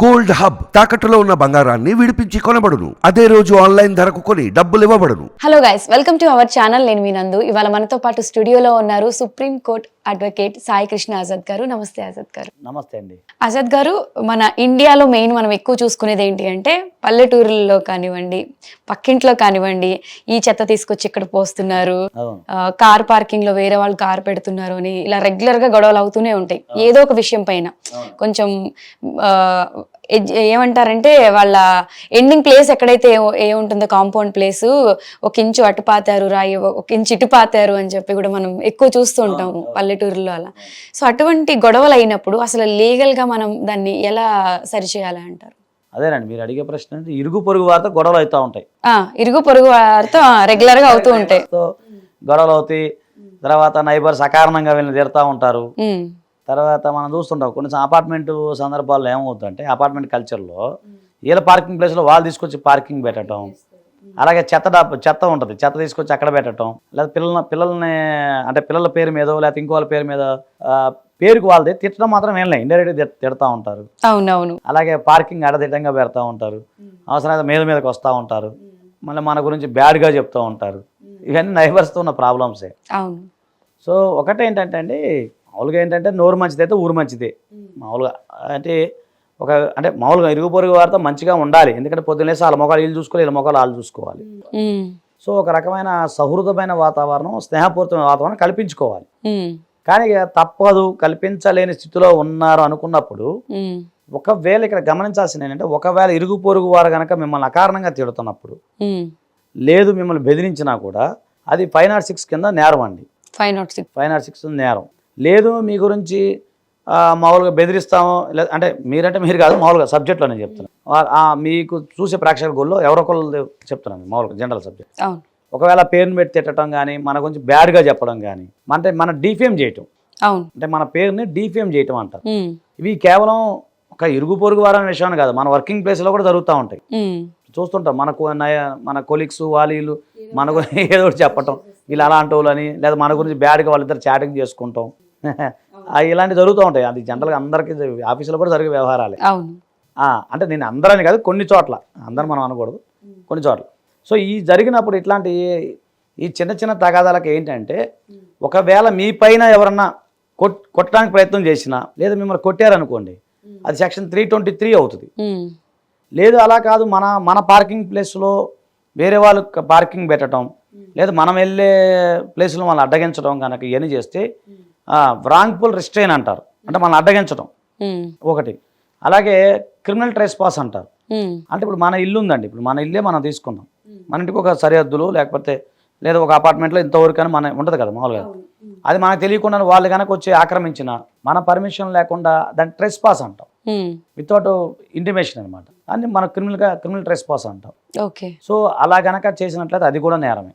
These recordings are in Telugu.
గోల్డ్ హబ్ తాకట్టులో ఉన్న బంగారాన్ని విడిపించి కొనబడును. అదే రోజు ఆన్లైన్ ధరకు కొని డబ్బులు ఇవ్వబడును hello guys welcome to our channel నేను మీ నందు. ఇవాళ మనతో పాటు స్టూడియోలో ఉన్నారు supreme court advocate Sai Krishna Azad గారు. నమస్తే ఆజాద్ గారు. నమస్తే అండి. ఆజాద్ గారు మన ఇండియాలో మెయిన్ మనం ఎక్కువ చూసుకునేది ఏంటి అంటే పల్లెటూరుల్లో కానివ్వండి పక్కింట్లో కానివ్వండి ఈ చెత్త తీసుకొచ్చి ఇక్కడ పోస్తున్నారు. కార్ పార్కింగ్లో వేరే వాళ్ళు కార్ పెడుతున్నారు అని ఇలా రెగ్యులర్గా గొడవలు అవుతూనే ఉంటాయి. ఏదో ఒక విషయం పైన. కొంచెం ఏమంటారంటే వాళ్ళ ఎండింగ్ ప్లేస్ ఎక్కడైతే ఏ- ఉంటుందో కాంపౌండ్ ప్లేస్ ఒక ఇంచు అటు పాతారు రాయి ఒక ఇంచు ఇటు పాతారు అని చెప్పి కూడా మనం ఎక్కువ చూస్తూ ఉంటాము పల్లెటూరులో అలా. సో అటువంటి గొడవలు అయినప్పుడు అసలు లీగల్గా మనం దాన్ని ఎలా సరిచేయాలి అంటారు? అదేనండి మీరు అడిగే ప్రశ్న ఇరుగు పొరుగు వారితో గొడవలు అవుతూ ఉంటాయి. ఇరుగు పొరుగు వారితో రెగ్యులర్గా అవుతూ ఉంటాయి. గొడవలు అవుతాయి. తర్వాత నైబర్స్ అకారణంగా వీళ్ళని తిడతా ఉంటారు. తర్వాత మనం చూస్తుంటాం కొన్ని అపార్ట్మెంట్ సందర్భాల్లో ఏమవుతుందంటే అపార్ట్మెంట్ కల్చర్లో వీళ్ళ పార్కింగ్ ప్లేస్లో వాళ్ళు తీసుకొచ్చి పార్కింగ్ పెట్టడం అలాగే చెత్త డబ్బ చెత్త ఉంటుంది చెత్త తీసుకొచ్చి అక్కడ పెట్టడం లేదా పిల్లల పిల్లల్ని అంటే పిల్లల పేరు మీద లేకపోతే ఇంకో వాళ్ళ పేరు మీద పేరుకు వాళ్ళది తిట్టడం మాత్రం ఏం లేదు ఇండైరెక్ట్గా తిడతా ఉంటారు. అవునవును. అలాగే పార్కింగ్ అడదిడ్డంగా పెడతా ఉంటారు అవసరమైతే మీద మీదకి వస్తూ ఉంటారు మళ్ళీ మన గురించి బ్యాడ్గా చెప్తూ ఉంటారు. ఇవన్నీ నైబర్స్తో ఉన్న ప్రాబ్లమ్సే అవును. సో ఒకటి ఏంటంటే అండి మామూలుగా ఏంటంటే నోరు మంచిది అయితే ఊరు మంచిదే. మామూలుగా అంటే ఒక అంటే మామూలుగా ఇరుగు పొరుగు వారితో మంచిగా ఉండాలి. ఎందుకంటే పొద్దున్నేసి వాళ్ళ మొక్కలు వీళ్ళు చూసుకోవాలి వీళ్ళ మొక్కలు వాళ్ళు చూసుకోవాలి. సో ఒక రకమైన సౌహృదమైన వాతావరణం స్నేహపూరితమైన వాతావరణం కల్పించుకోవాలి. కానీ తప్పదు కల్పించలేని స్థితిలో ఉన్నారు అనుకున్నప్పుడు ఒకవేళ ఇక్కడ గమనించాల్సింది ఏంటంటే ఒకవేళ ఇరుగు పొరుగు వారు కనుక మిమ్మల్ని అకారణంగా తిడుతున్నప్పుడు. లేదు మిమ్మల్ని బెదిరించినా కూడా అది ఫైవ్ నాట్ సిక్స్ కింద నేరం అండి five nought six. Five nought six నేరం. లేదు మీ గురించి మామూలుగా బెదిరిస్తాము లేదా అంటే మీరంటే మీరు కాదు మామూలుగా సబ్జెక్ట్లో నేను చెప్తున్నాను మీకు చూసే ప్రేక్షకుల గోల్లో ఎవరొకళ్ళు చెప్తున్నాను మామూలుగా జనరల్ సబ్జెక్ట్ ఒకవేళ పేరుని పెట్టి తిట్టడం కానీ మన గురించి బ్యాడ్గా చెప్పడం కానీ అంటే మన డీఫేమ్ చేయటం. అవును. అంటే మన పేరుని డీఫేమ్ చేయటం అంటారు. ఇవి కేవలం ఒక ఇరుగు పొరుగు వారని విషయాన్ని కాదు మన వర్కింగ్ ప్లేస్లో కూడా జరుగుతూ ఉంటాయి. చూస్తుంటాం మనకు మన కొలీగ్స్ వాళ్ళీలు మన గురించి ఏదో ఒకటి చెప్పటం. వీళ్ళు అలాంటి వాళ్ళని లేదా మన గురించి బ్యాడ్గా వాళ్ళిద్దరు చాటింగ్ చేసుకుంటాం. అవి ఇలాంటివి జరుగుతూ ఉంటాయి. అది జనరల్గా అందరికీ ఆఫీసులో కూడా జరిగే వ్యవహారాలే. అంటే నేను అందరని కాదు కొన్ని చోట్ల. అందరు మనం అనకూడదు. కొన్ని చోట్ల. సో ఈ జరిగినప్పుడు ఇట్లాంటి ఈ చిన్న చిన్న తగాదాలకు ఏంటంటే ఒకవేళ మీ పైన ఎవరన్నా కొట్ కొట్టడానికి ప్రయత్నం చేసినా లేదా మిమ్మల్ని కొట్టారనుకోండి అది సెక్షన్ త్రీ ట్వంటీ త్రీ అవుతుంది లేదు అలా కాదు మన మన పార్కింగ్ ప్లేస్లో వేరే వాళ్ళు పార్కింగ్ పెట్టడం లేదా మనం వెళ్ళే ప్లేస్లో వాళ్ళు అడ్డగించడం కనుక ఇవన్నీ చేస్తే వ్రాంగ్ఫుల్ రిస్ట్రైన్ అంటారు. అంటే మనం అడ్డగించడం ఒకటి. అలాగే క్రిమినల్ ట్రెస్ పాస్ అంటారు అంటే ఇప్పుడు మన ఇల్లు ఉందండి. ఇప్పుడు మన ఇల్లే మనం తీసుకుందాం. మన ఇంటికి ఒక సరిహద్దులు లేకపోతే లేదా ఒక అపార్ట్మెంట్లో ఇంతవరకు అని మన ఉంటుంది కదా మామూలుగా. అది మనకు తెలియకుండా వాళ్ళు కనుక వచ్చి ఆక్రమించిన మన పర్మిషన్ లేకుండా దాన్ని ట్రెస్ పాస్ అంటాం వితౌట్ ఇంటిమేషన్ అనమాట దాన్ని మన క్రిమినల్గా క్రిమినల్ ట్రెస్ పాస్ అంటాం. ఓకే. సో అలా గనక చేసినట్లయితే అది కూడా నేరమే.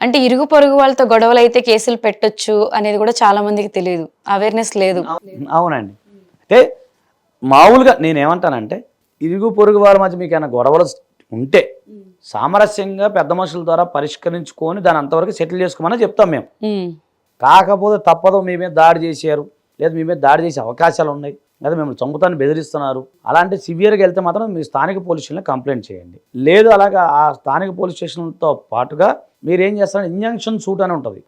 అంటే ఇరుగు పొరుగు వాళ్ళతో గొడవలు అయితే కేసులు పెట్టొచ్చు అనేది కూడా చాలా మందికి తెలియదు. అవేర్నెస్ లేదు. అవునండి. అయితే మామూలుగా నేనేమంటానంటే ఇరుగు పొరుగు వారి మధ్య మీకు ఏమైనా గొడవలు ఉంటే సామరస్యంగా పెద్ద మనుషుల ద్వారా పరిష్కరించుకొని దాని అంతవరకు సెటిల్ చేసుకోమని చెప్తాం మేము. కాకపోతే తప్పదు మీ మీద దాడి చేశారు లేదా మీ మీద దాడి చేసే అవకాశాలు ఉన్నాయి లేదా మిమ్మల్ని చంపుతాన్ని బెదిరిస్తున్నారు. అలాంటి సివియర్గా వెళ్తే మాత్రం మీ స్థానిక పోలీస్ స్టేషన్లో కంప్లైంట్ చేయండి. లేదు అలాగా ఆ స్థానిక పోలీస్ స్టేషన్తో పాటుగా మీరు ఏం చేస్తారంటే ఇంజంక్షన్ సూట్ అని ఉంటుంది.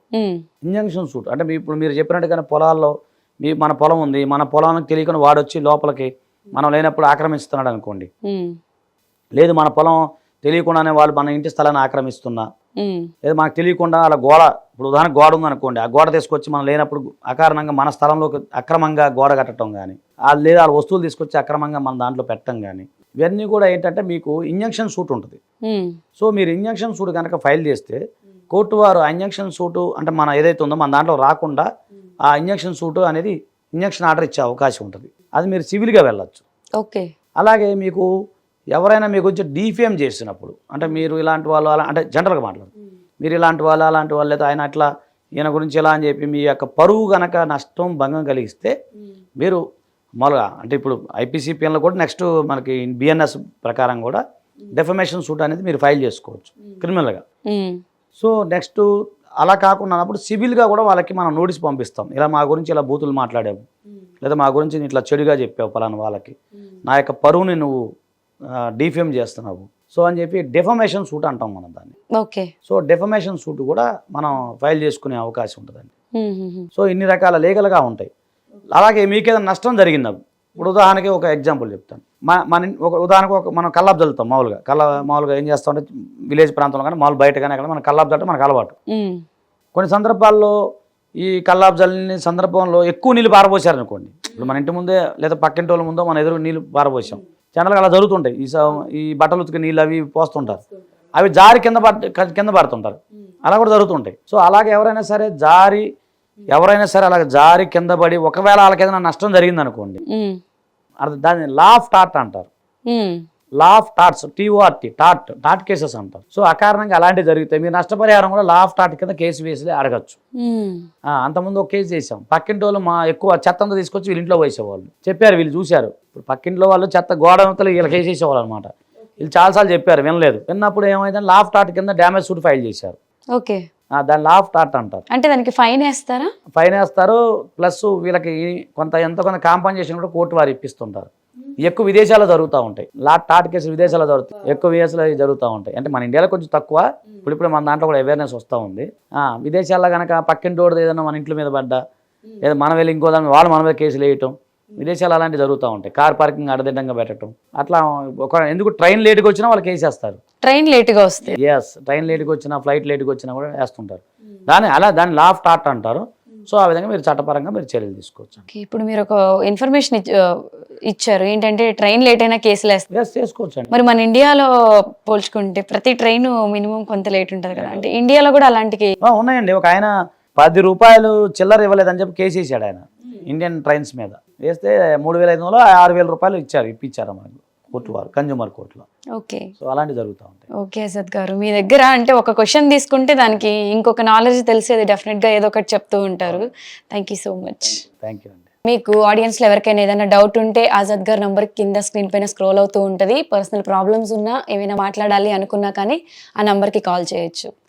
Injunction suit. అంటే మీ ఇప్పుడు మీరు చెప్పినట్టుగానే పొలాల్లో మీ మన పొలం ఉంది. మన పొలానికి తెలియకుండా వాడొచ్చి లోపలికి మనం లేనప్పుడు ఆక్రమిస్తున్నాడు అనుకోండి. లేదు మన పొలం తెలియకుండానే వాళ్ళు మన ఇంటి స్థలాన్ని ఆక్రమిస్తున్నా. లేదు మనకు తెలియకుండా అలా గోడ ఇప్పుడు ఉదాహరణ గోడ ఉందనుకోండి ఆ గోడ తీసుకొచ్చి మనం లేనప్పుడు అకారణంగా మన స్థలంలోకి అక్రమంగా గోడ కట్టడం కానీ లేదా వాళ్ళ వస్తువులు తీసుకొచ్చి అక్రమంగా మన దాంట్లో పెట్టడం కానీ ఇవన్నీ కూడా ఏంటంటే మీకు ఇంజంక్షన్ సూట్ ఉంటుంది. సో మీరు ఇంజంక్షన్ సూట్ కనుక ఫైల్ చేస్తే కోర్టు వారు ఆ ఇంజంక్షన్ సూటు అంటే మన ఏదైతే ఉందో మన దాంట్లో రాకుండా ఆ ఇంజంక్షన్ సూటు అనేది ఇంజంక్షన్ ఆర్డర్ ఇచ్చే అవకాశం ఉంటుంది. అది మీరు సివిల్గా వెళ్ళొచ్చు. ఓకే. అలాగే మీకు ఎవరైనా మీ గురించి డీఫేమ్ చేసినప్పుడు అంటే మీరు ఇలాంటి వాళ్ళు అలా అంటే జనరల్గా మాట్లాడు మీరు ఇలాంటి వాళ్ళు అలాంటి వాళ్ళు లేదా. ఆయన అట్లా ఈయన గురించి ఇలా అని చెప్పి మీ యొక్క పరువు గనక నష్టం భంగం కలిగిస్తే మీరు మామూలుగా అంటే ఇప్పుడు ఐపీసీపీఎన్లో కూడా నెక్స్ట్ మనకి బిఎన్ఎస్ ప్రకారం కూడా డెఫమేషన్ సూట్ అనేది మీరు ఫైల్ చేసుకోవచ్చు క్రిమినల్గా. సో నెక్స్ట్ అలా కాకుండా అన్నప్పుడు సివిల్గా కూడా వాళ్ళకి మనం నోటీస్ పంపిస్తాం. ఇలా మా గురించి ఇలా బూతులు మాట్లాడాము లేదా మా గురించి ఇట్లా చెడుగా చెప్పావు పలానా వాళ్ళకి. నా యొక్క పరువుని నువ్వు డిఫేమ్ చేస్తున్నావు. సో అని చెప్పి డెఫమేషన్ సూట్ అంటాం మనం దాన్ని. ఓకే. సో డెఫమేషన్ సూట్ కూడా మనం ఫైల్ చేసుకునే అవకాశం ఉంటుందండి. సో ఇన్ని రకాల లీగల్గా ఉంటాయి. అలాగే మీకు ఏదైనా నష్టం జరిగింది? ఇప్పుడు ఉదాహరణకి ఒక ఎగ్జాంపుల్ చెప్తాను. మన ఒక ఉదాహరణకు ఒక మనం కల్లాపు చల్లుతాం మామూలుగా. కల్లా మామూలుగా ఏం చేస్తామంటే విలేజ్ ప్రాంతంలో కానీ మామూలు బయట కానీ అక్కడ మనం కల్లాపు చల్లటం మనకు అలవాటు. కొన్ని సందర్భాల్లో ఈ కల్లాపు జల్లిన సందర్భంలో ఎక్కువ నీళ్ళు పారబోసారు అనుకోండి ఇప్పుడు మన ఇంటి ముందే లేదా పక్కింటి వాళ్ళ ముందో మన ఎదురు నీళ్ళు పారబోసాం. జనరల్గా అలా జరుగుతుంటాయి. ఈ ఈ బట్టలు ఉతికి నీళ్ళు అవి పోస్తుంటారు. అవి జారి కింద పడ్ కింద పడుతుంటారు. అలా కూడా జరుగుతుంటాయి. సో అలాగే ఎవరైనా సరే జారి ఎవరైనా సరే అలాగ జారి కింద పడి ఒకవేళ వాళ్ళకి ఏదైనా నష్టం జరిగింది అనుకోండి దాన్ని లా ఆఫ్ టాట్ అంటారు. ఉమ్. Law of touts టీఓఆర్టీ taught taught cases అంటారు. సో అకారణంగా అలాంటివి జరుగుతాయి. మీరు నష్టపరిహారం కూడా లా ఆఫ్ టాట్ కింద కేసు వేసి అడగచ్చు. అంతకుముందు ఒక కేసు చేసాం పక్కింటి వాళ్ళు మా ఎక్కువ చెత్త అంతా తీసుకొచ్చి వీళ్ళ ఇంట్లో వేసేవాళ్ళు చెప్పారు వీళ్ళు చూశారు. ఇప్పుడు పక్కింట్లో వాళ్ళు చెత్త గోడ అవతల వీళ్ళకి వేసేసేవాళ్ళు అనమాట. వీళ్ళు చాలాసార్లు చెప్పారు వినలేదు. విన్నప్పుడు ఏమైందంటే లాఫ్ టాట్ కింద డ్యామేజ్ సూట్ ఫైల్ చేశారు. ఓకే. ఆ, దాన్ని లాఫ్ టాట్ అంటారు. అంటే దానికి ఫైన్ వేస్తారా? ఫైన్ వేస్తారు ప్లస్ వీళ్ళకి కొంత ఎంత కొంత కాంపన్సేషన్ కూడా కోర్టు వారు ఇప్పిస్తుంటారు. ఎక్కువ విదేశాల్లో జరుగుతూ ఉంటాయి. లా టాట్ కేసులు విదేశాల్లో జరుగుతాయి. ఎక్కువ విదేశాల్లో జరుగుతూ ఉంటాయి. అంటే మన ఇండియాలో కొంచెం తక్కువ ఇప్పుడు ఇప్పుడు మన దాంట్లో కూడా అవేర్నెస్ వస్తూ ఉంది. ఆ, విదేశాల్లో కనుక పక్కింటి వాడిది ఏదైనా మన ఇంట్లో మీద పడ్డా లేదా మనం వెళ్ళి ఇంకో దాని వాళ్ళు మన మీద కేసులు వేయటం విదేశాలు అలాంటివి జరుగుతూ ఉంటాయి. కార్ పార్కింగ్ అడదిడ్డంగా పెట్టడం. అట్లా ఒక ఎందుకు ట్రైన్ లేట్గా వచ్చినా వాళ్ళు కేసు వేస్తారు ట్రైన్ లేట్గా వస్తే. ఎస్ ట్రైన్ లేట్గా వచ్చినా ఫ్లైట్ లేట్గా వచ్చినా కూడా వేస్తుంటారు. దాన్ని అలా దాన్ని లాఫ్ టాట్ అంటారు. సో ఆ విధంగా మీరు చట్టపరంగా మీరు చర్యలు తీసుకోవచ్చు. ఇప్పుడు మీరు ఒక ఇన్ఫర్మేషన్ ఇచ్చారు. ఏంటంటే ట్రైన్ లేట్ అయినా కేసులు వేస్తారు. మరి మన ఇండియాలో పోల్చుకుంటే ప్రతి ట్రైన్ మినిమం కొంత లేట్ ఉంటుంది కదా. అంటే ఇండియాలో కూడా అలాంటి ఉన్నాయండి. ఒక ఆయన పది రూపాయలు చిల్లర ఇవ్వలేదని చెప్పి కేసు వేసాడు ఆయన. ఇండియన్ ట్రైన్స్ మీద వేస్తే మూడు వేల ఐదు వందలు ఆరు వేల రూపాయలు ఇచ్చారు ఇప్పించారు మనకు కోర్టు వారు కన్జ్యూమర్ కోర్టులో. ఓకే. సో అలాంటివి జరుగుతూ ఉంటాయి. ఓకే అసద్ గారు మీ దగ్గర అంటే ఒక క్వశ్చన్ తీసుకుంటే దానికి ఇంకొక నాలెడ్జ్ తెలిసేది డెఫినెట్గా ఏదో ఒకటి చెప్తూ ఉంటారు. Thank you so much thank you అండి. మీకు ఆడియన్స్లో ఎవరికైనా ఏదైనా డౌట్ ఉంటే ఆజాద్ గారి నంబర్ కింద స్క్రీన్ పైన స్క్రోల్ అవుతూ ఉంటుంది. పర్సనల్ ప్రాబ్లమ్స్ ఉన్నా ఏమైనా మాట్లాడాలి అనుకున్నా కానీ ఆ నంబర్కి కాల్ చేయొచ్చు.